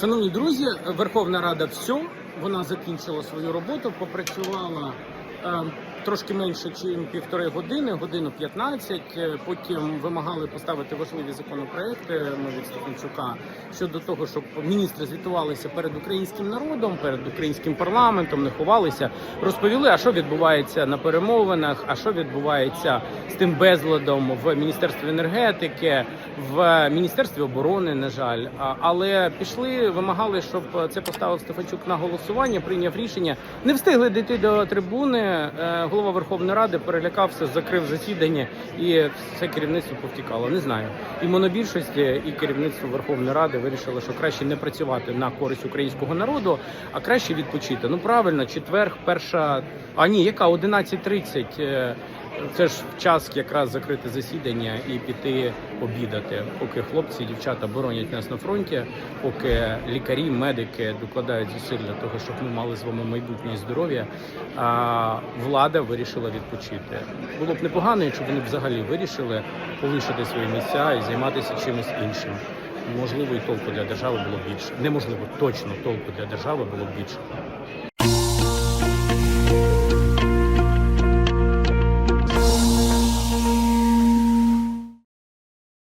Шановні друзі, Верховна Рада все, вона закінчила свою роботу, попрацювала е, трошки менше, ніж півтори години, годину 15. Е, Потім вимагали поставити важливі законопроекти ми від Стефанчука щодо того, щоб міністри звітувалися перед українським народом, перед українським парламентом, не ховалися, розповіли, а що відбувається на перемовинах, а що відбувається з тим безладом в міністерстві енергетики, в міністерстві оборони, на жаль. Але пішли, вимагали, щоб це поставив Стефанчук на голосування, прийняв рішення. Не встигли дійти до трибуни. Голова Верховної Ради перелякався, закрив засідання, і все керівництво повтікало. Не знаю. І монобільшості, і керівництво Верховної Ради вирішили, що краще не працювати на користь українського народу, а краще відпочити. Ну правильно, четверг, перша. А ні, яка 11.30. це ж час якраз закрити засідання і піти обідати, поки хлопці і дівчата боронять нас на фронті, поки лікарі, медики докладають зусиль для того, щоб ми мали з вами майбутнє здоров'я. А влада вирішила відпочити. Було б непогано, якщо вони взагалі вирішили полишити свої місця і займатися чимось іншим. Можливо, і толку для держави було б більше. Неможливо, точно толку для держави було б більше.